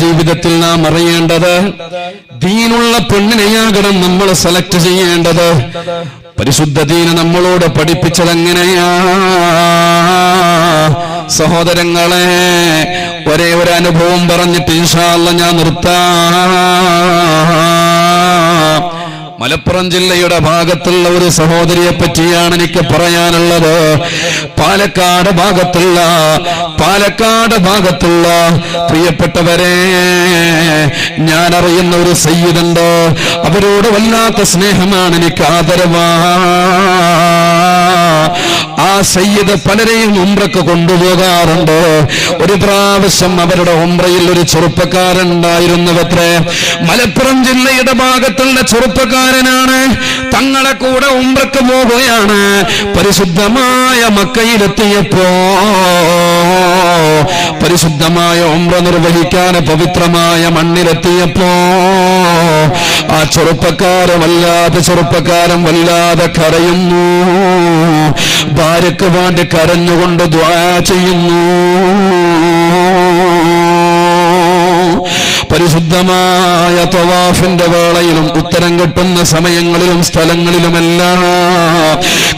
ജീവിതത്തിൽ നാം അറിയേണ്ടത് ദീനുള്ള പെണ്ണിനെയാകണം നമ്മൾ സെലക്ട് ചെയ്യേണ്ടത്. പരിശുദ്ധ ദീന നമ്മളോട് പഠിപ്പിച്ചത് എങ്ങനെയാ സഹോദരങ്ങളെ ഒരേ ഒരു അനുഭവം പറഞ്ഞിട്ട് ഇൻഷാല്ല ഞാൻ നിർത്താം. മലപ്പുറം ജില്ലയുടെ ഭാഗത്തുള്ള ഒരു സഹോദരിയെ പറ്റിയാണ് എനിക്ക് പറയാനുള്ളത്. പാലക്കാട് ഭാഗത്തുള്ള പാലക്കാട് ഭാഗത്തുള്ള പ്രിയപ്പെട്ടവരെ ഞാൻ അറിയുന്ന ഒരു സയ്യിദുണ്ട്. അവരോട് വല്ലാത്ത സ്നേഹമാണ് എനിക്ക് ആദരവാ. ആ സയ്യിദ് പലരെയും ഉംറക്ക് കൊണ്ടുപോകാറുണ്ട്. ഒരു പ്രാവശ്യം അവരുടെ ഉംറയിൽ ഒരു ചെറുപ്പക്കാരൻ ഉണ്ടായിരുന്നവത്രേ മലപ്പുറം ജില്ലയുടെ ഭാഗത്തുള്ള ചെറുപ്പക്കാരനാണ്. തങ്ങളെ കൂടെ ഉംറക്ക് പോവുകയാണ്. പരിശുദ്ധമായ മക്കയിലെത്തിയപ്പോ പരിശുദ്ധമായ ഉംറ നിർവഹിക്കാൻ പവിത്രമായ മണ്ണിലെത്തിയപ്പോ ആ ചെറുപ്പക്കാരൻ വല്ലാതെ ചെറുപ്പക്കാരൻ വല്ലാതെ കരയുന്നു. ഭാര്യക്ക് വേണ്ടി കരഞ്ഞുകൊണ്ട് ദ്വാ ചെയ്യുന്നു. പരിശുദ്ധമായ തവാഫിന്റെ വേളയിലും ഉത്തരം കിട്ടുന്ന സമയങ്ങളിലും സ്ഥലങ്ങളിലുമെല്ലാം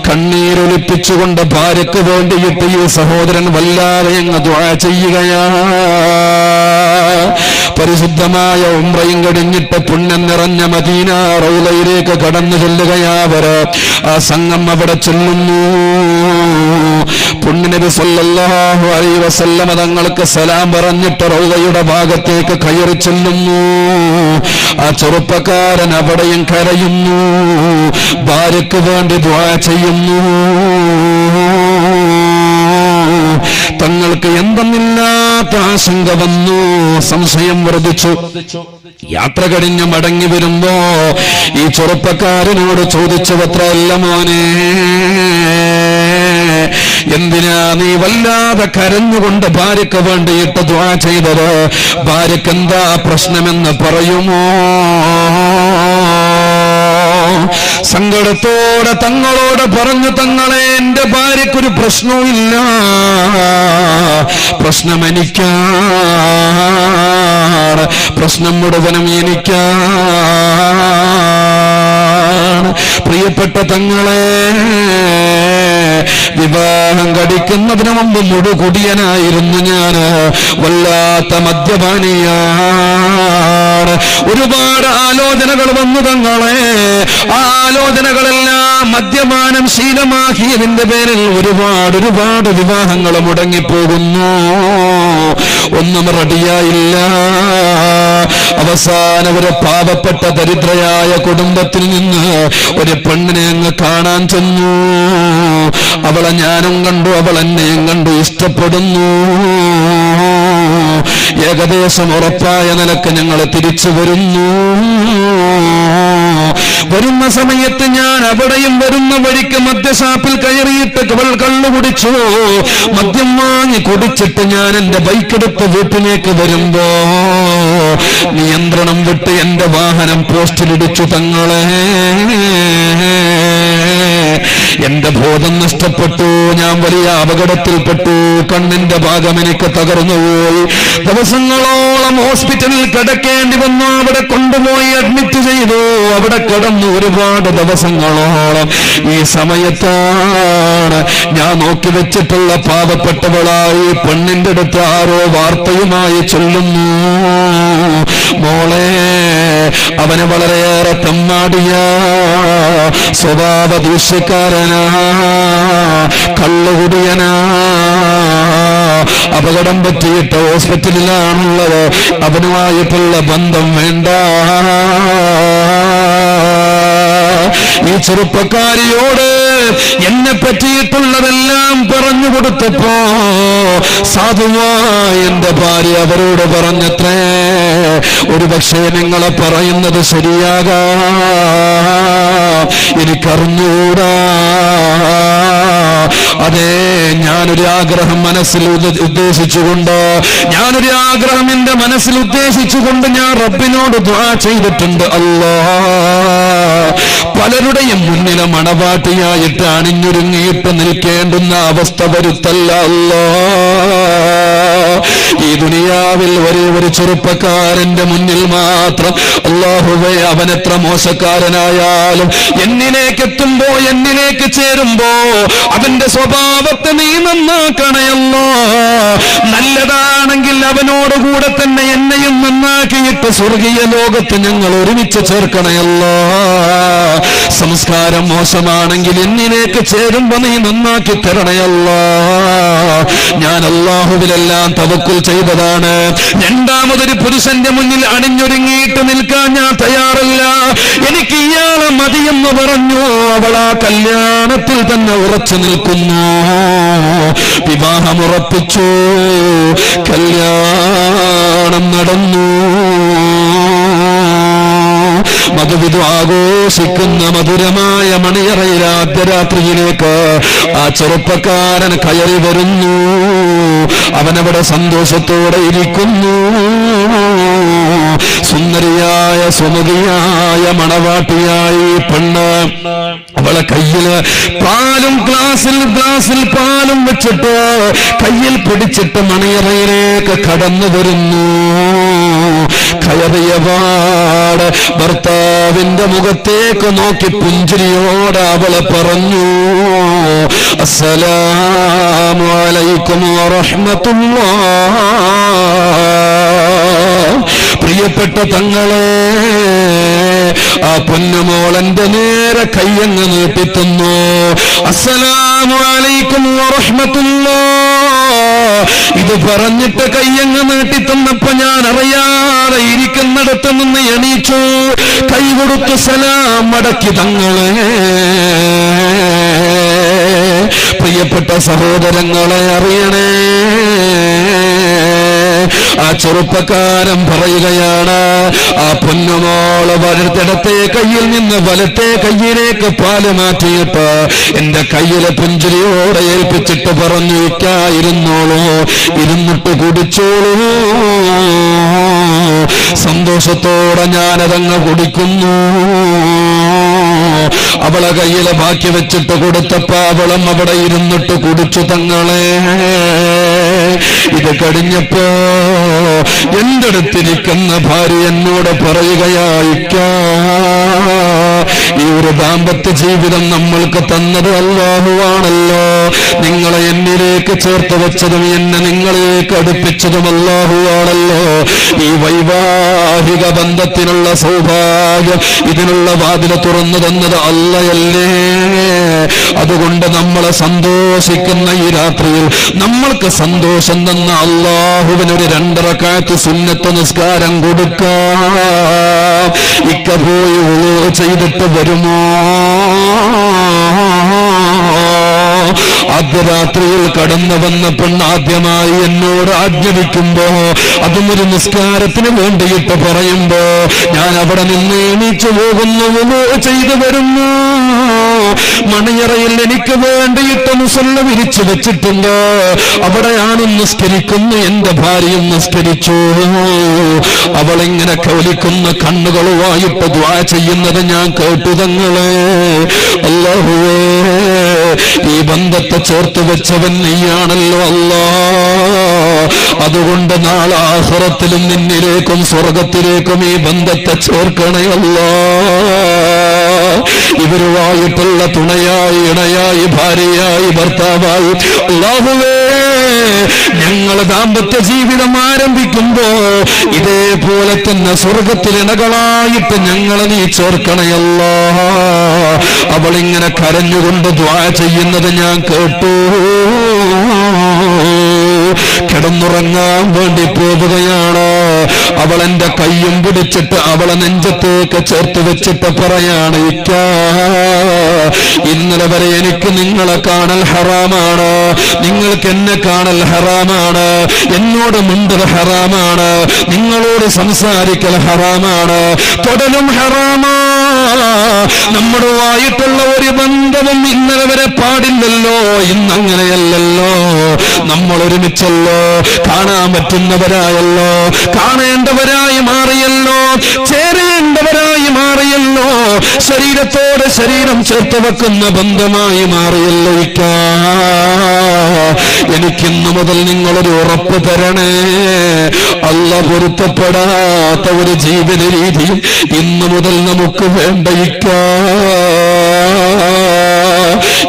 കണ്ണീരൊലിപ്പിച്ചുകൊണ്ട് ഭാര്യക്ക് വേണ്ടിയിട്ട് ഈ സഹോദരൻ വല്ലാതെ അങ്ങ് ചെയ്യുകയാണ്. ചെയ്യുകയാ പരിശുദ്ധമായ ഉംറയും കഴിഞ്ഞിട്ട് പുണ്യം നിറഞ്ഞ മദീന റൗലയിലേക്ക് കടന്നു ചെല്ലുകയാവര് ആ സംഘം അവിടെ ചെല്ലുന്നു. അലൈഹി വസല്ലമ തങ്ങൾക്ക് സലാം പറഞ്ഞിട്ട് റൗദയുടെ ഭാഗത്തേക്ക് കയറി ചെല്ലുന്നു. ആ ചെറുപ്പക്കാരൻ അവിടെയും കരയുന്നു. ഭാര്യക്ക് വേണ്ടി ദ്വാ ചെയ്യുന്നു. തങ്ങൾക്ക് എന്തെന്നില്ലാത്ത ആശങ്ക വന്നു. സംശയം വർദ്ധിച്ചു. യാത്ര കഴിഞ്ഞ് മടങ്ങി വരുമ്പോ ഈ ചെറുപ്പക്കാരനോട് ചോദിച്ചു പത്രല്ല മോനെ എന്തിനാ നീ വല്ലാതെ കരഞ്ഞുകൊണ്ട് ഭാര്യക്ക് വേണ്ടിയിട്ട് ദ്വാ ചെയ്തത്? ഭാര്യക്ക് എന്താ പ്രശ്നമെന്ന് പറയുമോ? സങ്കടത്തോടെ തങ്ങളോട് പറഞ്ഞു തങ്ങളെ എന്റെ ഭാര്യക്കൊരു പ്രശ്നവുമില്ല. പ്രശ്നം എനിക്കാണ് പ്രശ്നം മുഴുവനും എനിക്ക പ്രിയപ്പെട്ട തങ്ങളെ വിവാഹം കടിക്കുന്നതിന് മുമ്പ് മുടുകുടിയനായിരുന്നു ഞാൻ. വല്ലാത്ത മദ്യപാനിയാണ്. ഒരുപാട് ആലോചനകൾ വന്നു തങ്ങളെ. ആലോചനകളെല്ലാം മദ്യപാനം ശീലമാക്കിയതിന്റെ പേരിൽ ഒരുപാട് ഒരുപാട് വിവാഹങ്ങൾ മുടങ്ങിപ്പോകുന്നു. ഒന്നും റെഡിയായില്ല. അവസാനം ഒരു പാവപ്പെട്ട ദരിദ്രയായ കുടുംബത്തിൽ നിന്ന് ഒരു പെണ്ണിനെ അങ്ങ് കാണാൻ ചെന്നു. അവളെ ഞാനും കണ്ടു അവൾ എന്നെയും കണ്ടു ഇഷ്ടപ്പെടുന്നു. ഏകദേശം ഉറപ്പായ നിലയ്ക്ക് ഞങ്ങൾ തിരിച്ചു വരുന്നു. വരുന്ന സമയത്ത് ഞാൻ അവിടെയും വരുന്ന വഴിക്ക് മദ്യഷാപ്പിൽ കയറിയിട്ട് അവൾ കള്ളു കുടിച്ചു. മദ്യം വാങ്ങി കുടിച്ചിട്ട് ഞാൻ എന്റെ ബൈക്കെടുത്ത് വീട്ടിലേക്ക് വരുമ്പോ നിയന്ത്രണം വിട്ട് എന്റെ വാഹനം പോസ്റ്റിലിടിച്ചു തങ്ങളെ. എന്റെ ബോധം നഷ്ടപ്പെട്ടു ഞാൻ വലിയ അപകടത്തിൽപ്പെട്ടു. കണ്ണിന്റെ ഭാഗം എനിക്ക് തകർന്നുപോയി ദിവസങ്ങളോളം ഹോസ്പിറ്റലിൽ കിടക്കേണ്ടി വന്നു അവിടെ കൊണ്ടുപോയി അഡ്മിറ്റ് ചെയ്തു. അവിടെ കിടന്നു ഒരുപാട് ദിവസങ്ങളോളം ഈ സമയത്താണ് ഞാൻ നോക്കി വെച്ചിട്ടുള്ള പാവപ്പെട്ടവളായി പെണ്ണിന്റെ അടുത്ത് ആരോ വാർത്തയുമായി ചൊല്ലുന്നു. മോളെ അവന് വളരെയേറെ തമ്മാടിയ. സ്വഭാവ ദൂഷ്യക്കാരനാ. കള്ളുകുടിയനാ. അപകടം പറ്റിയിട്ട് ഹോസ്പിറ്റലിലാണുള്ളത്. അവനുമായിട്ടുള്ള ബന്ധം വേണ്ട. ഈ ചെറുപ്പക്കാരിയോട് എന്നെ പറ്റിയിട്ടുള്ളതെല്ലാം പറഞ്ഞു കൊടുത്തപ്പോ സാധുവായ എന്റെ ഭാര്യ അവരോട് പറഞ്ഞത്രേ. ഒരു പക്ഷേ നിങ്ങളെ പറയുന്നത് ശരിയാകാ. എനിക്കറിഞ്ഞൂടാ. അതെ ഞാനൊരു ആഗ്രഹം മനസ്സിൽ ഉദ്ദേശിച്ചുകൊണ്ട് ഞാനൊരു ആഗ്രഹം എന്റെ മനസ്സിൽ ഉദ്ദേശിച്ചുകൊണ്ട് ഞാൻ റബ്ബിനോട് ദ്വാ ചെയ്തിട്ടുണ്ട് അല്ലോ. പലരുടെയും മുന്നിലെ മണവാട്ടിയായിട്ട് അണിഞ്ഞൊരുങ്ങിയിട്ട് നിൽക്കേണ്ടുന്ന അവസ്ഥ വരുത്തല്ല അല്ലാ. ഈ ദുനിയാവിൽ ഒരേ ഒരു ചെറുപ്പക്കാരന്റെ മുന്നിൽ മാത്രം അള്ളാഹുവെ അവനെത്ര മോശക്കാരനായാലും എന്നിലേക്ക് എത്തുമ്പോ എന്നിലേക്ക് ചേരുമ്പോ അവന്റെ സ്വഭാവത്തെ നീ നന്നാക്കണയല്ലോ. നല്ലതാണെങ്കിൽ അവനോട് കൂടെ തന്നെ എന്നെയും നന്നാക്കിയിട്ട് സ്വർഗീയ ലോകത്ത് ഞങ്ങൾ ഒരുമിച്ച് ചേർക്കണയല്ലോ. സംസ്കാരം മോശമാണെങ്കിൽ എന്നിലേക്ക് ചേരുമ്പോ നീ നന്നാക്കി തരണയല്ലോ. ഞാൻ അള്ളാഹുവിലെല്ലാം തവക്കുൽ ചെയ്തതാണ്. രണ്ടാമതൊരു പുരുഷന്റെ മുന്നിൽ അണിഞ്ഞൊരുങ്ങിയിട്ട് നിൽക്കാൻ ഞാൻ തയ്യാറല്ല. എനിക്ക് ഇയാളെ മതിയെന്ന് പറഞ്ഞു. അവൾ ആ കല്യാണത്തിൽ തന്നെ ഉറച്ചു നിൽക്കുന്നു. വിവാഹമുറപ്പിച്ചു. കല്യാണം നടന്നു. മധുവിധു ആഘോഷിക്കുന്ന മധുരമായ മണിയറയിൽ ആദ്യരാത്രിയിലേക്ക് ആ ചെറുപ്പക്കാരൻ കയറി വരുന്നു. അവനവിടെ സന്തോഷത്തോടെ ഇരിക്കുന്നു. സുന്ദരിയായ സുമതിയായ മണവാട്ടിയായി പെണ്ണ്. അവളെ കയ്യിൽ പാലും ഗ്ലാസിൽ ഗ്ലാസിൽ പാലും വെച്ചിട്ട് കയ്യിൽ പിടിച്ചിട്ട് മണിയറയിലേക്ക് കടന്നു വരുന്നു. കയറിയപാട് ഭർത്താവിന്റെ മുഖത്തേക്ക് നോക്കി പുഞ്ചിരിയോടെ അവളെ പറഞ്ഞു അസ്സലാമു അലൈക്കും വറഹ്മത്തുള്ളാഹ്. പ്രിയപ്പെട്ട തങ്ങളെ ആ പൊന്നുമോളന്റെ നേരെ കയ്യങ്ങ് നീട്ടിത്തുന്നു. അസ്സലാമു അലൈക്കും വറഹ്മത്തുള്ളാഹ്. ഇത് പറഞ്ഞിട്ട് കയ്യങ്ങ് നീട്ടിത്തന്നപ്പോ ഞാൻ അറിയാതെ ഇരിക്കുന്നിടത്ത് നിന്ന് എണീച്ചു. കൈ കൊടുത്തു സലാം മടക്കി തങ്ങളെ. പ്രിയപ്പെട്ട സഹോദരങ്ങളെ അറിയണേ. ആ ചെറുപ്പക്കാരൻ പറയുകയാണ് ആ പൊന്നുമോൾ വലത്തിടത്തെ കയ്യിൽ നിന്ന് വലത്തെ കയ്യിലേക്ക് പാൽ മാറ്റിയിട്ട് എന്റെ കയ്യിലെ പുഞ്ചിരിയോടെ ഏൽപ്പിച്ചിട്ട് പറഞ്ഞു ഇരിക്കായിരുന്നോളൂ ഇരുന്നിട്ട് കുടിച്ചോളൂ. സന്തോഷത്തോടെ ഞാനതങ്ങ് കുടിക്കുന്നു. അവളെ കയ്യിലെ ബാക്കി വെച്ചിട്ട് കൊടുത്തപ്പോ അവളും അവിടെ ഇരുന്നിട്ട് കുടിച്ചു തങ്ങളെ. ഇത് കഴിഞ്ഞപ്പോ എന്റെ അടുത്തിരിക്കുന്ന ഭാര്യ എന്നോട് പറയുകയായിക്ക ഈ ഒരു ദാമ്പത്യ ജീവിതം നമ്മൾക്ക് തന്നത് അല്ലാഹുവാണല്ലോ. നിങ്ങളെ എന്നിലേക്ക് ചേർത്ത് വെച്ചതും എന്നെ നിങ്ങളിലേക്ക് അടുപ്പിച്ചതും അല്ലാഹുവാണല്ലോ. ഈ വൈവാഹിക ബന്ധത്തിനുള്ള സൗഭാഗ്യം ഇതിനുള്ള വാതില തുറന്നു തന്നത് അല്ലയല്ലേ? അതുകൊണ്ട് നമ്മളെ സന്തോഷിക്കുന്ന ഈ രാത്രിയിൽ നമ്മൾക്ക് സന്തോഷം തന്ന അള്ളാഹുവിനൊരു രണ്ടറക്കാറ്റ് സുന്നത്ത് നിസ്കാരം കൊടുക്കാം. ചെയ്തിട്ട് വരുമോ? അർദ്ധരാത്രിയിൽ കടന്നു വന്ന പെണ്ണാദ്യമായി എന്നോട് ആജ്ഞപിക്കുമ്പോ അതും ഒരു നിസ്കാരത്തിന് വേണ്ടിയിട്ട് പറയുമ്പോ ഞാൻ അവിടെ നിന്ന് എണീച്ചു പോകുന്നു ചെയ്തു വരുന്നു. മണിയറയിൽ എനിക്ക് വേണ്ടിയിട്ട് മുസല്ല വിരിച്ചു വെച്ചിട്ടുണ്ട്. അവിടെയാണ് നിസ്കരിക്കുന്നു എന്റെ ഭാര്യയും നിസ്കരിച്ചു. അവളിങ്ങനെ കവലിക്കുന്ന കണ്ണുകളുമായിട്ട് ദ്വാ ചെയ്യുന്നത് ഞാൻ കേട്ടു തങ്ങളെ. അല്ലാഹുവേ ഈ ബന്ധത്തെ ചേർത്ത് വെച്ചവൻ നീയാണല്ലോ അല്ലാ. അതുകൊണ്ട് നാളാഹുറത്തിലും നിന്നിലേക്കും സ്വർഗത്തിലേക്കും ഈ ബന്ധത്തെ ചേർക്കണേ അല്ലാ. ഇവരുമായിട്ടുള്ള തുണയായി ഇണയായി ഭാര്യയായി ഭർത്താവായി. അല്ലാഹുവേ ഞങ്ങൾ ദാമ്പത്യ ജീവിതം ആരംഭിക്കുമ്പോ ഇതേപോലെ തന്നെ സ്വർഗത്തിൽ ഇണകളായിട്ട് ഞങ്ങളെ നീ ചേർക്കണയല്ല അവളിങ്ങനെ കരഞ്ഞുകൊണ്ട് ദ്വാ ചെയ്യുന്നത് ഞാൻ കേട്ടു. കിടന്നുറങ്ങാൻ വേണ്ടി പോവുകയാണ് അവൾ എന്റെ കയ്യും പിടിച്ചിട്ട് അവളെ നെഞ്ചത്തേക്ക് ചേർത്ത് വെച്ചിട്ട് പറയാണ് ഇന്നലെ വരെ എനിക്ക് നിങ്ങളെ കാണൽ ഹറാമാണ്. നിങ്ങൾക്ക് എന്നെ കാണൽ ഹറാമാണ്. എന്നോട് മിണ്ടത് ഹറാമാണ്. നിങ്ങളോട് സംസാരിക്കൽ ഹറാമാണ്. തൊടലും ഹറാമാ. നമ്മുടെവായിട്ടുള്ള ഒരു ബന്ധവും ഇന്നലെ വരെ പാടില്ലല്ലോ ഇന്നങ്ങനെയല്ലല്ലോ. നമ്മൾ ഒരുമിച്ചല്ലോ കാണാൻ പറ്റുന്നവരായല്ലോ കാണേണ്ടവരായി മാറിയല്ലോ ചേരേണ്ടവരായി മാറിയല്ലോ ശരീരത്തോട് ശരീരം ചേർത്ത് വെക്കുന്ന ബന്ധമായി മാറിയല്ലോ ഇക്ക. എനിക്കിന്നു മുതൽ നിങ്ങളൊരു ഉറപ്പ് തരണേ. അല്ല പൊരുത്തപ്പെടാത്ത ഒരു ജീവിത രീതിയും ഇന്നു മുതൽ നമുക്ക് വേണ്ട ഇക്ക.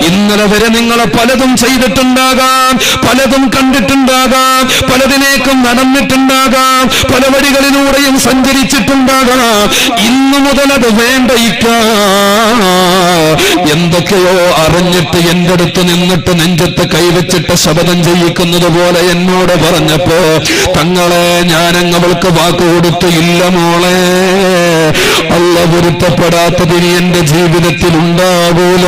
ഇന്നലെ വരെ നിങ്ങളെ പലതും ചെയ്തിട്ടുണ്ടാകാം പലതും കണ്ടിട്ടുണ്ടാകാം പലതിനേക്കും നടന്നിട്ടുണ്ടാകാം പല വഴികളിലൂടെയും സഞ്ചരിച്ചിട്ടുണ്ടാകാം. ഇന്നു മുതൽ അത് വേണ്ടയിക്ക. എന്തൊക്കെയോ അറിഞ്ഞിട്ട് എന്റെ അടുത്ത് നിന്നിട്ട് നെഞ്ചത്ത് കൈവച്ചിട്ട് ശപഥം ചെയ്യിക്കുന്നത് പോലെ എന്നോട് പറഞ്ഞപ്പോ തങ്ങളെ ഞാനങ്ങവൾക്ക് വാക്ക് കൊടുത്തു ഇല്ല മോളെ. അല്ല പൊരുത്തപ്പെടാത്തതിന് എന്റെ ജീവിതത്തിൽ ഉണ്ടാകൂല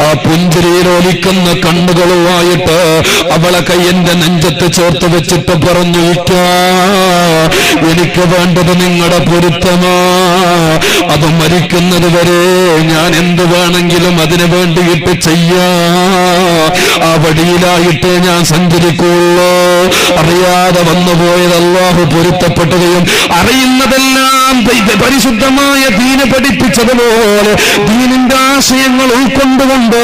ആ പുഞ്ചിരിയിൽ ഒലിക്കുന്ന കണ്ണുകളുമായിട്ട് അവളെ കയ്യന്റെ നെഞ്ചത്ത് ചേർത്ത് വെച്ചിട്ട് പറഞ്ഞു എനിക്ക് വേണ്ടത് നിങ്ങളുടെ പൊരുത്തമാ. അത് മരിക്കുന്നത് വരെ ഞാൻ എന്ത് വേണമെങ്കിലും അതിനു വേണ്ടിയിട്ട് ചെയ്യാ. ആ വഴിയിലായിട്ട് ഞാൻ സഞ്ചരിക്കുള്ളൂ. അറിയാതെ വന്നുപോയത് അള്ളാഹു പൊരുത്തപ്പെട്ടുകയും അറിയുന്നതെല്ലാം പരിശുദ്ധമായ ദീന് പഠിപ്പിച്ചതുപോലെ ദീനിന്റെ ആശയങ്ങൾ ഉൾക്കൊണ്ടുകൊണ്ട്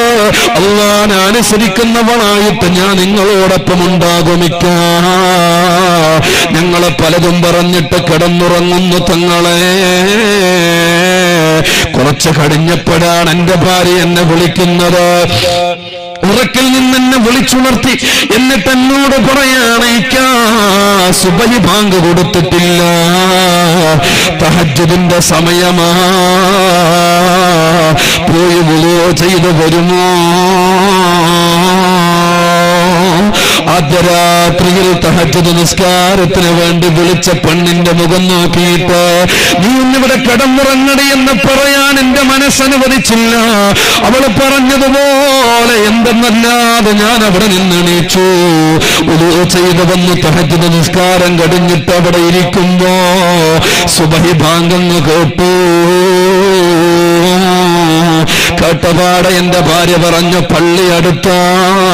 അള്ളാൻ അനുസരിക്കുന്നവളായിട്ട് ഞാൻ നിങ്ങളോടൊപ്പം ഉണ്ടാകുമിക്ക ഞങ്ങളെ പലതും പറഞ്ഞിട്ട് കിടന്നുറങ്ങുന്നു തങ്ങളെ. കുറച്ച് കടിഞ്ഞപ്പോഴാണ് എന്റെ ഭാര്യ എന്നെ വിളിക്കുന്നത്. ഉറക്കിൽ നിന്ന് എന്നെ വിളിച്ചുണർത്തി. എന്നിട്ട് എന്നോട് പറയാണേക്കാ സുബഹി ബാങ്ക് കൊടുത്തിട്ടില്ല. തഹജ്ജുദിന്റെ സമയമാ. പോയി വിളിയോ ചെയ്തു വരുമോ? അർദ്ധരാത്രിയിൽ തഹജ്ജുദ് നിസ്കാരത്തിന് വേണ്ടി വിളിച്ച പെണ്ണിന്റെ മുഖം നോക്കിയിട്ട് നീ ഇന്നിവിടെ കിടന്നുറങ്ങടി എന്ന് പറയാൻ എന്റെ മനസ്സനുവദിച്ചില്ല. അവൾ പറഞ്ഞതുപോലെ എന്തെന്നല്ലാതെ ഞാൻ അവിടെ നിന്നണീച്ചു ചെയ്ത് വന്ന് തഹജ്ജുദ് നിസ്കാരം കടിഞ്ഞിട്ട് അവിടെ ഇരിക്കുമ്പോ സുബഹി ഭാഗങ്ങൾ കേട്ടു. കേട്ടപാടെ എന്റെ ഭാര്യ പറഞ്ഞു പള്ളി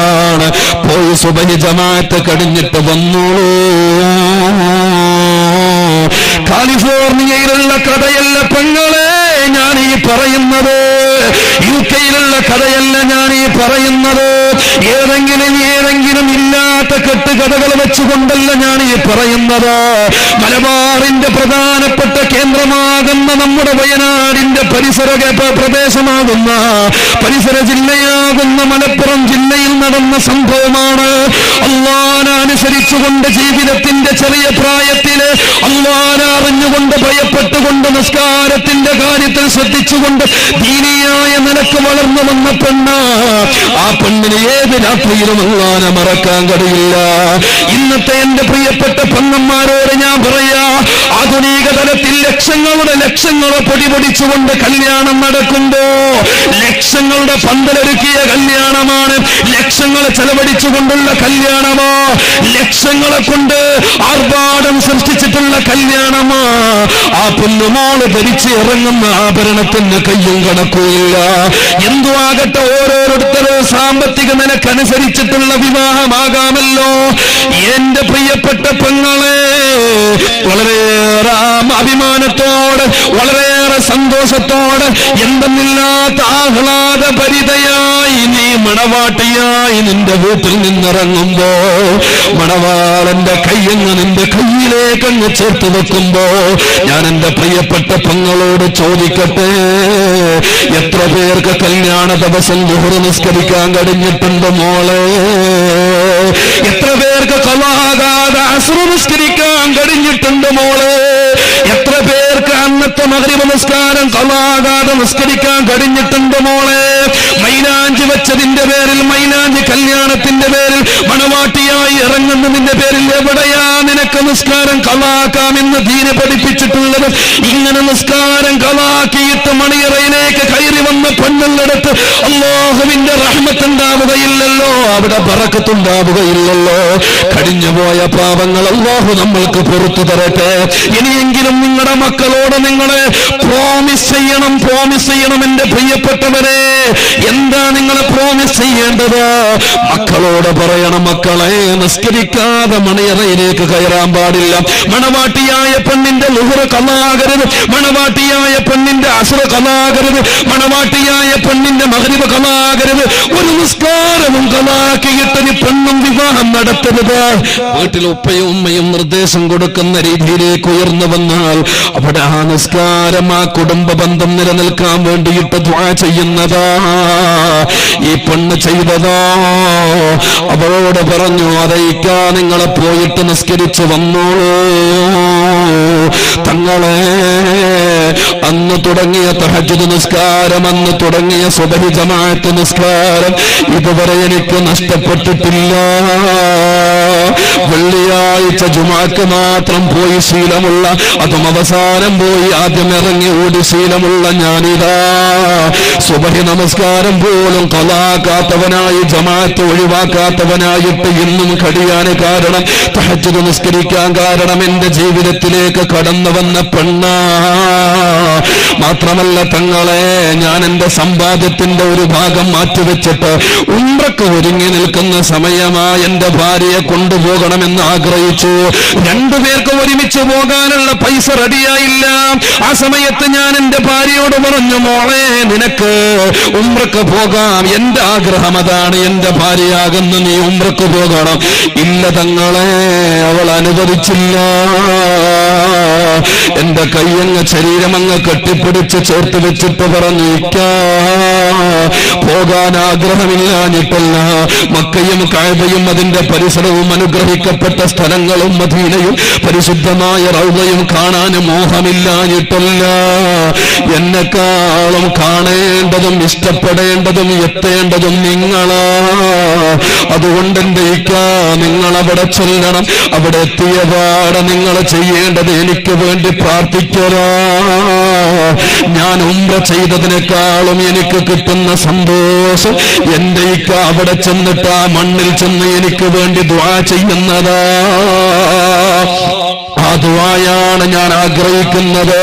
അടുത്താണ് പോയി സുബഹി ജമാഅത്ത് കടിഞ്ഞിട്ട് വന്നോളൂ. കാലിഫോർണിയയിലുള്ള കഥയല്ല പെങ്ങളെ ഞാൻ ഈ പറയുന്നത്. യു കെയിലുള്ള കഥയല്ല ഞാൻ ഈ പറയുന്നത്. ഏതെങ്കിലും ഏതെങ്കിലും ഇല്ലാത്ത കെട്ടുകഥകൾ വെച്ചുകൊണ്ടല്ല ഞാൻ ഈ പറയുന്നത്. മലബാറിന്റെ പ്രധാനപ്പെട്ട കേന്ദ്രമാകുന്ന നമ്മുടെ വയനാടിന്റെ പരിസര പ്രദേശമാകുന്ന പരിസര ജില്ലയാകുന്ന മലപ്പുറം ജില്ലയിൽ നടന്ന സംഭവമാണ് അള്ളാനുസരിച്ചുകൊണ്ട് ജീവിതത്തിന്റെ ചെറിയ പ്രായത്തിൽ അള്ളാനറിഞ്ഞുകൊണ്ട് ഭയപ്പെട്ടുകൊണ്ട് നിസ്കാരത്തിന്റെ കാര്യത്തിൽ ശ്രദ്ധിച്ചുകൊണ്ട് ദീനിയായ നിലയ്ക്ക് വളർന്നു വന്ന പെണ്ണ്. ആ പെണ്ണിന് ഏത് രാത്രിയിലും അള്ളാന മറക്കാൻ കഴിയില്ല. ഇന്നത്തെ എന്റെ പ്രിയപ്പെട്ട പെണ്ണന്മാരോട് ഞാൻ പറയാ ആധുനിക തലത്തിൽ ലക്ഷങ്ങളുടെ ലക്ഷങ്ങളെ പൊടിപൊടിച്ചുകൊണ്ട് കല്യാണം നടക്കുമ്പോ ലക്ഷങ്ങളുടെ പന്തലൊരുക്കിയ കല്യാണമാണ്. ലക്ഷങ്ങളെ ചെലവഴിച്ചുകൊണ്ടുള്ള കല്യാണമോ. ലക്ഷങ്ങളെ കൊണ്ട് ആർഭാടം സൃഷ്ടിച്ചിട്ടുള്ള കല്യാണമോ. ആ പുല്ലുമോൾ ധരിച്ച് ഇറങ്ങുന്ന ആഭരണത്തിന് കയ്യും കണക്കുമില്ല എന്തു ആകട്ടെ ഓരോരുത്തരും സാമ്പത്തിക നിലക്കനുസരിച്ചിട്ടുള്ള വിവാഹമാകാമല്ലോ. എന്റെ പ്രിയപ്പെട്ട പെങ്ങളെ വളരെ വളരെയേറെ അഭിമാനത്തോടെ വളരെയേറെ സന്തോഷത്തോടെ എന്തെന്നില്ലാത്ത ആഹ്ലാദ പരിതയായി നീ മണവാട്ടിയായി നിന്റെ വീട്ടിൽ നിന്നിറങ്ങുമ്പോ മണവാളന്റെ കയ്യങ്ങ് നിന്റെ കയ്യിലേക്ക് അങ്ങ് ചേർത്ത് വെക്കുമ്പോ ഞാൻ എന്റെ പ്രിയപ്പെട്ട പെങ്ങളോട് ചോദിക്കട്ടെ എത്ര പേർക്ക് കല്യാണ ദിവസം ദുഹറ് നിസ്കരിക്കാൻ കഴിഞ്ഞിട്ടുണ്ട് മോളെ? എത്ര പേർക്ക് കലാകാതെ അസുറ നിസ്കരിക്കാൻ കഴിഞ്ഞിട്ടുണ്ട് മോളെ? അന്നത്തെ മകരി നമസ്കാരം കലാകാതെ നിസ്കരിക്കാൻ കഴിഞ്ഞിട്ടുണ്ട് മോളെ. മൈലാഞ്ചി വെച്ചതിന്റെ പേരിൽ മൈലാഞ്ചി കല്യാണത്തിന്റെ പേരിൽ മണവാട്ടിയായി ഇറങ്ങുന്നതിന്റെ പേരിൽ എവിടെയാ നിനക്ക് നിസ്കാരം കലാക്കാമെന്ന് ദീന പഠിപ്പിച്ചിട്ടുള്ളത്? ഇങ്ങനെ നിസ്കാരം കളാക്കിയിട്ട് മണിയറയിലേക്ക് കയറി വന്ന പെണ്ണുള്ളടത്ത് അള്ളാഹുവിന്റെ റഹ്മത്തുണ്ടാവുകയില്ലല്ലോ അവിടെ പറക്കത്തുണ്ടാവുകയില്ലല്ലോ കഴിഞ്ഞുപോയ പാപങ്ങൾ അള്ളാഹു നമ്മൾക്ക് പുറത്തു തരട്ടെ. ഇനിയെങ്കിലും നിങ്ങളുടെ മക്കളോട് നിങ്ങളെ പ്രോമിസ് ചെയ്യണം പ്രോമിസ് ചെയ്യണം എന്റെ പ്രിയപ്പെട്ടവരെ. എന്താ നിങ്ങളെ പ്രോമിസ് ചെയ്യേണ്ടത്? മക്കളോട് പറയണം മക്കളെ നിസ്കരിക്കാതെ മണിയറയിലേക്ക് കയറാൻ പാടില്ല. മണവാട്ടിയായ പെണ്ണിന്റെ ലുഹുറ കലാകരുത് മണവാട്ടിയായ പെണ്ണിന്റെ അസുറ കലാകരുത് മണവാട്ടിയായ പെണ്ണിന്റെ മകരിവ് കലാകരുത് ഒരു നിസ്കാരവും കലാക്കിയിട്ട് നീ പെണ്ണും വിവാഹം നടത്തരുത്. വീട്ടിൽ ഉപ്പയും ഉമ്മയും നിർദ്ദേശം കൊടുക്കുന്ന രീതിയിലേക്ക് ഉയർന്നു വന്നാൽ അവിടെ ആ നിസ്കാരം ആ കുടുംബ ബന്ധം നിലനിൽക്കാൻ വേണ്ടിയിട്ട് ദ്വാ ചെയ്യുന്നതാ. ഈ പെണ്ണ് ചെയ്തതാ. അവളോട് പറഞ്ഞു അതയിക്കാ നിങ്ങളെ പോയിട്ട് നിസ്കരിച്ചു വന്നോളൂ. തങ്ങളെ അന്ന് തുടങ്ങിയ തഹജുദ് നിസ്കാരം അന്ന് തുടങ്ങിയ സുബഹി ജമാഅത്ത് നിസ്കാരം. ഇതുവരെ എനിക്ക് നഷ്ടപ്പെട്ടിട്ടില്ല. വെള്ളിയാഴ്ച ജുമാക്ക് മാത്രം പോയി ശീലമുള്ള അതും അവസാനം പോയി ആദ്യം ഇറങ്ങി ഓടി ശീലമുള്ള ഞാനിതാ. സുബഹി നമസ്കാരം പോലും കലാക്കാത്തവനായി ജമാഅത്ത് ഒഴിവാക്കാത്തവനായിട്ട് ഇന്നും കഴിയാൻ കാരണം. തഹജുദ് നിസ്കരിക്കാൻ കാരണം എന്റെ ജീവിതത്തിലേക്ക് കടന്നു വന്ന പെണ്ണ. മാത്രമല്ല തങ്ങളെ ഞാൻ എന്റെ സമ്പാദ്യത്തിന്റെ ഒരു ഭാഗം മാറ്റിവെച്ചിട്ട് ഉംറക്ക് ഒരുങ്ങി നിൽക്കുന്ന സമയമാ എന്റെ ഭാര്യയെ കൊണ്ടുപോകണമെന്ന് ആഗ്രഹിച്ചു. രണ്ടുപേർക്ക് ഒരുമിച്ച് പോകാനുള്ള പൈസ റെഡിയായില്ല. ആ സമയത്ത് ഞാൻ എന്റെ ഭാര്യയോട് പറഞ്ഞു മോളെ നിനക്ക് ഉംറക്ക് പോകാം. എന്റെ ആഗ്രഹം അതാണ്. എന്റെ ഭാര്യയാകുന്ന നീ ഉംറക്ക് പോകണം. ഇല്ല തങ്ങളെ അവൾ അനുവദിച്ചില്ല. എന്റെ കൈയങ്ങ് ശരീരമങ്ങ് കെട്ടിപ്പിടിച്ച് ചേർത്ത് വെച്ചിട്ട് പറഞ്ഞു "ഇക്കാ, പോകാൻ ആഗ്രഹമില്ലാഞ്ഞിട്ടല്ല മക്കയും കായതയും അതിന്റെ പരിസരവും അനുഗ്രഹിക്കപ്പെട്ട സ്ഥലങ്ങളും മദീനയും പരിശുദ്ധമായ റൗളയും കാണാൻ മോഹമില്ലാഞ്ഞിട്ടല്ല എന്നെക്കാളും കാണേണ്ടതും ഇഷ്ടപ്പെടേണ്ടതും എത്തേണ്ടതും നിങ്ങളാ. അതുകൊണ്ട് എന്റെ നിങ്ങൾ അവിടെ ചെല്ലണം. അവിടെ എത്തിയ നിങ്ങൾ ചെയ്യേണ്ടത് എനിക്ക് വേണ്ടി പ്രാർത്ഥിക്കലാ ഞാൻ ഉംറ ചെയ്തതിനേക്കാളും എനിക്ക് കിട്ടുന്ന സന്തോഷം എന്റെ ഇക്ക അവിടെ ചെന്നിട്ട് ആ മണ്ണിൽ ചെന്ന് എനിക്ക് വേണ്ടി ദ്വാ ചെയ്യുന്നതാ. ആ ഞാൻ ആഗ്രഹിക്കുന്നത്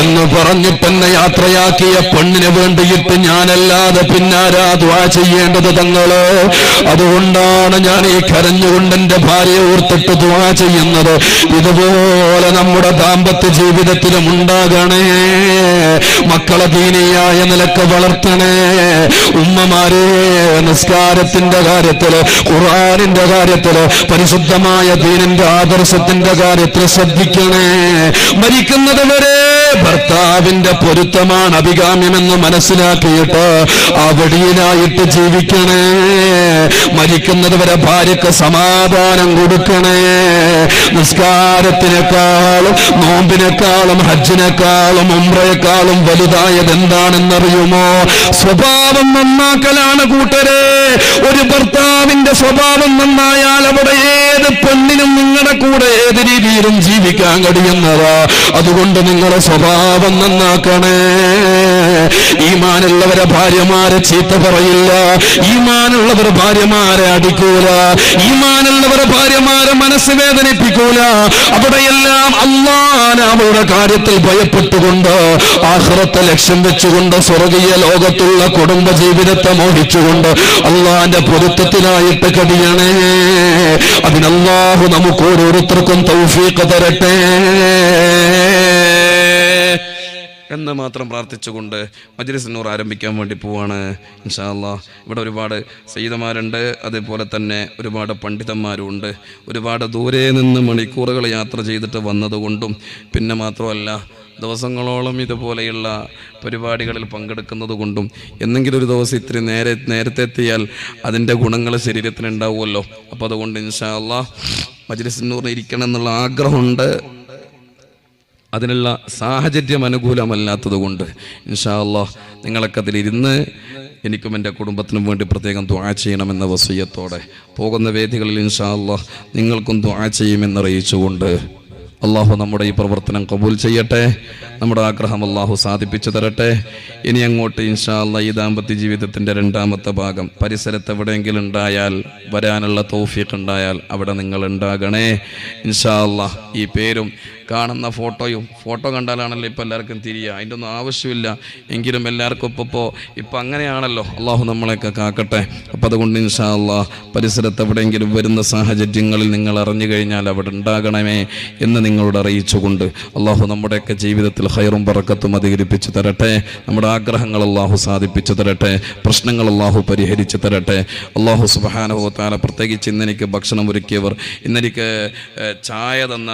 എന്ന് പറഞ്ഞിട്ട് എന്നെ യാത്രയാക്കിയ പെണ്ണിന് വേണ്ടിയിട്ട് ഞാനല്ലാതെ പിന്നാരാ ദ്വാ ചെയ്യേണ്ടത് തങ്ങൾ. അതുകൊണ്ടാണ് ഞാൻ ഈ കരഞ്ഞുകൊണ്ട് എന്റെ ഭാര്യയെ ഓർത്തിട്ട് ദ്വാ ചെയ്യുന്നത്. ഇതുപോലെ നമ്മുടെ ദാമ്പത്യ ജീവിതത്തിലും ഉണ്ടാകണേ. മക്കളെ ദീനിയായ നിലയ്ക്ക് വളർത്തണേ. ഉമ്മമാരെ നിസ്കാരത്തിന്റെ കാര്യത്തിൽ ഖുറാനിന്റെ കാര്യത്തിൽ പരിശുദ്ധമായ ദീനിന്റെ ആദർശത്തിന്റെ കാര്യത്തിൽ ശ്രദ്ധിക്കണേ? മരിക്കുന്നത് വരെ ഭർത്താവിന്റെ പൊരുത്തമാണ് അഭികാമ്യമെന്ന് മനസ്സിലാക്കിയിട്ട് ആ ജീവിക്കണേ. മരിക്കുന്നത് വരെ ഭാര്യക്ക് സമാധാനം കൊടുക്കണേ. നിസ്കാരത്തിനേക്കാളും നോമ്പിനേക്കാളും ഹജ്ജിനേക്കാളും ഉമ്രയേക്കാളും വലുതായത് എന്താണെന്നറിയുമോ? സ്വഭാവം നന്നാക്കലാണ് കൂട്ടരെ. ഒരു ഭർത്താവിന്റെ സ്വഭാവം നന്നായാൽ അവിടെ ഏത് പെണ്ണിനും നിങ്ങളുടെ കൂടെ ഏത് രീതിയിലും ജീവിക്കാൻ കഴിയുന്നതാ. അതുകൊണ്ട് നിങ്ങളുടെ സ്വഭാവം നന്നാക്കണേ. ഈമാനുള്ളവരെ ഭാര്യമാരെ ചീത്ത പറയില്ല. ഈമാനുള്ളവർ ഭാര്യമാരെ അടിക്കൂല. ഈമാനുള്ളവർ ഭാര്യമാരെ മനസ്സ് വേദനിപ്പിക്കൂല. അവിടെയെല്ലാം അള്ളാൻ അവരുടെ കാര്യത്തിൽ ഭയപ്പെട്ടുകൊണ്ട് ആഹ്റത്തെ ലക്ഷ്യം വെച്ചുകൊണ്ട് സ്വർഗീയ ലോകത്തുള്ള കുടുംബ ജീവിതത്തെ മോഹിച്ചുകൊണ്ട് അള്ളാന്റെ പൊരുത്തത്തിനായിട്ട് കടിയണേ. അതിനല്ലാഹു നമുക്ക് ഓരോരുത്തർക്കും തൗഫീഖ് തരട്ടെ. എന്ന് മാത്രം പ്രാർത്ഥിച്ചുകൊണ്ട് മജ്ലിസ് നൂർ ആരംഭിക്കാൻ വേണ്ടി പോവാണ്. ഇൻഷാല്ലാ ഇവിടെ ഒരുപാട് സയ്യിദമാരുണ്ട്. അതേപോലെ തന്നെ ഒരുപാട് പണ്ഡിതന്മാരുണ്ട്. ഒരുപാട് ദൂരെ നിന്ന് മണിക്കൂറുകൾ യാത്ര ചെയ്തിട്ട് വന്നതുകൊണ്ടും പിന്നെ മാത്രമല്ല ദിവസങ്ങളോളം ഇതുപോലെയുള്ള പരിപാടികളിൽ പങ്കെടുക്കുന്നത് കൊണ്ടും എന്തെങ്കിലും ഒരു ദിവസം ഇത്തിരി നേരെ നേരത്തെ എത്തിയാൽ അതിന്റെ ഗുണങ്ങൾ ശരീരത്തിന് ഉണ്ടാവുമല്ലോ അപ്പോൾ അതുകൊണ്ട് ഇൻഷാ അല്ലാ മജ്ലിസിനൂറിന് ഇരിക്കണം എന്നുള്ള ആഗ്രഹമുണ്ട്. അതിനുള്ള സാഹചര്യം അനുകൂലമല്ലാത്തത് കൊണ്ട് ഇൻഷാല്ലാ നിങ്ങളൊക്കെ അതിലിരുന്ന് എനിക്കും എന്റെ കുടുംബത്തിനും വേണ്ടി പ്രത്യേകം ദ്വാ ചെയ്യണമെന്ന വസീയത്തോടെ പോകുന്ന വേദികളിൽ ഇൻഷാല്ലാ നിങ്ങൾക്കും ദ്വാ ചെയ്യുമെന്നറിയിച്ചുകൊണ്ട് അള്ളാഹു നമ്മുടെ ഈ പ്രവർത്തനം കബൂൽ ചെയ്യട്ടെ. നമ്മുടെ ആഗ്രഹം അള്ളാഹു സാധിപ്പിച്ചു തരട്ടെ. ഇനി അങ്ങോട്ട് ഇൻഷാല്ല ഈ ദാമ്പത്യ ജീവിതത്തിന്റെ രണ്ടാമത്തെ ഭാഗം പരിസരത്ത് എവിടെയെങ്കിലും ഉണ്ടായാൽ വരാനുള്ള തൗഫീഖ് ഉണ്ടായാൽ അവിടെ നിങ്ങൾ ഉണ്ടാകണേ ഇൻഷാല്ല ഈ പേരും കാണുന്ന ഫോട്ടോയും ഫോട്ടോ കണ്ടാലാണല്ലോ ഇപ്പോൾ എല്ലാവർക്കും തിരിയുക. അതിന്റെ ഒന്നും ആവശ്യമില്ല. എങ്കിലും എല്ലാവർക്കും ഇപ്പോൾ ഇപ്പോൾ ഇപ്പം അങ്ങനെയാണല്ലോ. അള്ളാഹു നമ്മളെയൊക്കെ കാക്കട്ടെ. അപ്പം അതുകൊണ്ട് ഇൻഷാ അള്ളാഹ് പരിസരത്ത് എവിടെയെങ്കിലും വരുന്ന സാഹചര്യങ്ങളിൽ നിങ്ങൾ അറിഞ്ഞു കഴിഞ്ഞാൽ അവിടെ ഉണ്ടാകണമേ എന്ന് നിങ്ങളോട് അറിയിച്ചുകൊണ്ട് അള്ളാഹു നമ്മുടെയൊക്കെ ജീവിതത്തിൽ ഹൈറും പറക്കത്തും അധികരിപ്പിച്ചു തരട്ടെ. നമ്മുടെ ആഗ്രഹങ്ങൾ അള്ളാഹു സാധിപ്പിച്ചു തരട്ടെ. പ്രശ്നങ്ങൾ അള്ളാഹു പരിഹരിച്ചു തരട്ടെ. അള്ളാഹു സുബാനുഭവത്താല പ്രത്യേകിച്ച് ഇന്നെനിക്ക് ഭക്ഷണം ഒരുക്കിയവർ ഇന്നെനിക്ക് ചായ തന്ന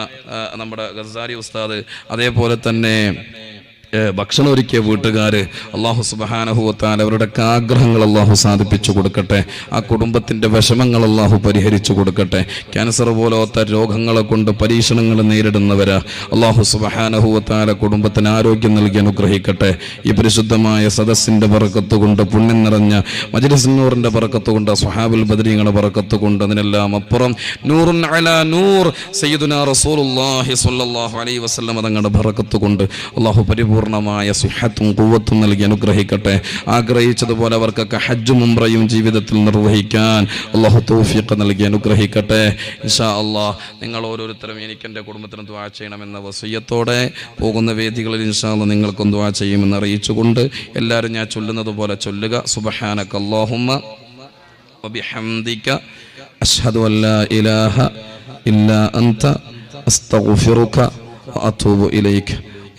നമ്മുടെ ഗസാരി ഉസ്താദ് അതേപോലെ തന്നെ ഭക്ഷണം ഒരുക്കിയ വീട്ടുകാർ അള്ളാഹു സുബഹാനഹുവത്താൽ അവരുടെയൊക്കെ ആഗ്രഹങ്ങൾ അള്ളാഹു സാധിപ്പിച്ചു കൊടുക്കട്ടെ. ആ കുടുംബത്തിന്റെ വിഷമങ്ങൾ അള്ളാഹു പരിഹരിച്ചു കൊടുക്കട്ടെ. ക്യാൻസർ പോലത്തെ രോഗങ്ങളെ കൊണ്ട് പരീക്ഷണങ്ങൾ നേരിടുന്നവരാ അള്ളാഹു സുബഹാനഹുവത്താല കുടുംബത്തിന് ആരോഗ്യം നൽകി അനുഗ്രഹിക്കട്ടെ. ഈ പരിശുദ്ധമായ സദസ്സിന്റെ പറക്കത്ത് കൊണ്ട് പുണ്യം നിറഞ്ഞ മജലിസിനൂറിന്റെ പറക്കത്ത് കൊണ്ട് സുഹാബുൽ ബദരീങ്ങളുടെ പറക്കത്ത് കൊണ്ട് അതിനെല്ലാം അപ്പുറം നൂറുൻ അല നൂർ സയ്യിദുന റസൂലുള്ളാഹി സ്വല്ലല്ലാഹു അലൈഹി വസല്ലം തങ്ങളുടെ ബറക്കത്ത് കൊണ്ട് അള്ളാഹു പൂർണമായ സുഹത്തും കുവത്തും നൽകി അനുഗ്രഹിക്കട്ടെ. ആഗ്രഹിച്ചതുപോലെ അവർക്കൊക്കെ ഹജ്ജും ഉംറയും ജീവിതത്തിൽ നിർവഹിക്കാൻ അള്ളാഹു തൗഫീഖ് നൽകി അനുഗ്രഹിക്കട്ടെ. ഇഷാ അള്ളാഹ് നിങ്ങൾ ഓരോരുത്തരും എനിക്ക് എന്റെ കുടുംബത്തിന് ദ്വാ ചെയ്യണമെന്ന വസയ്യത്തോടെ പോകുന്ന വേദികളിൽ ഇൻഷാ അള്ളാഹ് നിങ്ങൾക്കും ദ്വാ ചെയ്യുമെന്ന് അറിയിച്ചുകൊണ്ട് എല്ലാവരും ഞാൻ ചൊല്ലുന്നത് പോലെ ചൊല്ലുക. സുബഹാനക്ക് അള്ളാഹുമ്മ അഷ്ഹദു അല്ലാ ഇലാഹ ഇല്ലാ അന്ത അസ്തഗ്ഫിറുക വഅതൂബു ഇലൈക.